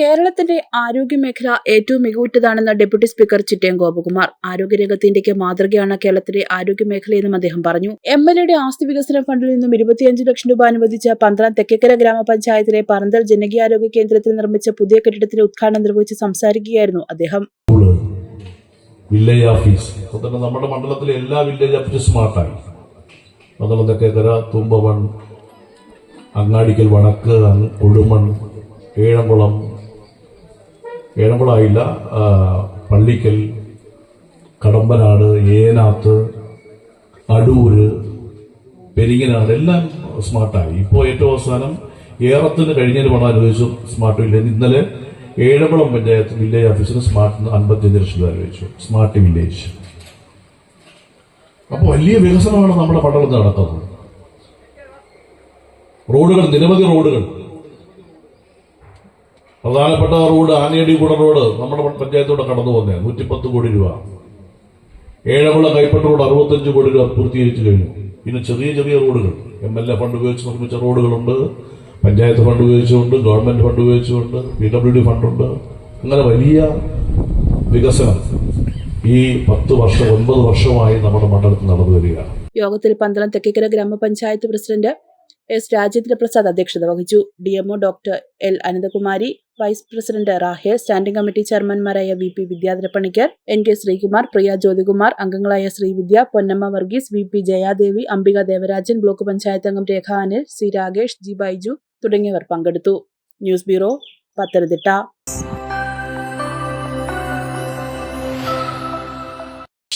കേരളത്തിന്റെ ആരോഗ്യമേഖല ഏറ്റവും മികവുറ്റതാണെന്ന് ഡെപ്യൂട്ടി സ്പീക്കർ ചിറ്റയം ഗോപകുമാർ. ആരോഗ്യരംഗത്ത് ഇന്ത്യയ്ക്ക് മാതൃകയാണ് കേരളത്തിലെ ആരോഗ്യമേഖലയെന്നും അദ്ദേഹം പറഞ്ഞു. എം എൽ എയുടെ ആസ്തി വികസന ഫണ്ടിൽ നിന്നും ഇരുപത്തിയഞ്ച് ലക്ഷം രൂപ അനുവദിച്ച പന്ത്രണ്ട് തെക്കേക്കര ഗ്രാമപഞ്ചായത്തിലെ പറന്തൽ ജനകീയാരോഗ്യ കേന്ദ്രത്തിൽ നിർമ്മിച്ച പുതിയ കെട്ടിടത്തിന്റെ ഉദ്ഘാടനം നിർവഹിച്ച് സംസാരിക്കുകയായിരുന്നു അദ്ദേഹം. Village office. നമ്മുടെ മണ്ഡലത്തിലെ എല്ലാ വില്ലേജ് ഓഫീസും സ്മാർട്ടായി. മണ്ഡലം തെക്കേക്കര അങ്ങാടിക്കൽ വടക്ക് കൊടുമൺ ഏഴംകുളം ഏഴംകുളമായില്ല ആ, പള്ളിക്കൽ കടമ്പനാട് ഏനാത്ത് അടൂര് പെരിങ്ങനാട് എല്ലാം സ്മാർട്ടായി. ഇപ്പോൾ ഏറ്റവും അവസാനം ഏറത്തിന് കഴിഞ്ഞതിന് പണം അനുവദിച്ചു സ്മാർട്ട് വില്ലേജ്. ഇന്നലെ ഏഴമ്പളം പഞ്ചായത്ത് വില്ലേജ് ഓഫീസിന് സ്മാർട്ട് അൻപത്തിയഞ്ച് ലക്ഷം രൂപ അനുവദിച്ചു. Smart village. അപ്പോൾ വലിയ വികസനമാണ് നമ്മുടെ പട്ടണത്തിൽ നടക്കുന്നത്. റോഡുകൾ നിരവധി റോഡുകൾ പ്രധാനപ്പെട്ട റോഡ് ആനയടി കൂട റോഡ് നമ്മുടെ പഞ്ചായത്തോടെ കടന്നു വന്നേ നൂറ്റിപ്പത്ത് കോടി രൂപ. ഏഴകുളം കൈപ്പട്ട റോഡ് അറുപത്തഞ്ച് കോടി രൂപ പൂർത്തീകരിച്ചു കഴിഞ്ഞു. പിന്നെ ചെറിയ ചെറിയ റോഡുകൾ. എം എൽ എ ഫണ്ട് ഉപയോഗിച്ച് നിർമ്മിച്ച റോഡുകളുണ്ട്. പഞ്ചായത്ത് ഫണ്ട് ഉപയോഗിച്ചുകൊണ്ട് ഗവൺമെന്റ് ഫണ്ട് ഉപയോഗിച്ചുകൊണ്ട് പി ഡബ്ല്യു ഡി ഫണ്ടുണ്ട്. അങ്ങനെ വലിയ വികസനം ഈ പത്ത് വർഷം ഒൻപത് വർഷമായി നമ്മുടെ മണ്ഡലത്തിൽ നടന്നു വരികയാണ്. യോഗത്തിൽ പന്തളം തെക്കേക്കര ഗ്രാമപഞ്ചായത്ത് പ്രസിഡന്റ് എസ് രാജേന്ദ്ര പ്രസാദ് അധ്യക്ഷത വഹിച്ചു. D DMO doctor L Ananthakumari vice president Rahel standing committee ചെയർമാൻമാരായ V P Vidyadhara Panicker N K Sreekumar Priya Jyothikumar അംഗങ്ങളായ Sreevidya Ponnamma Varghese V P Jayadevi Ambika Devarajan block panchayat അംഗം Rekha Anil C Rakesh G Baiju തുടങ്ങിയവർ പങ്കെടുത്തു. News bureau Pathanamthitta.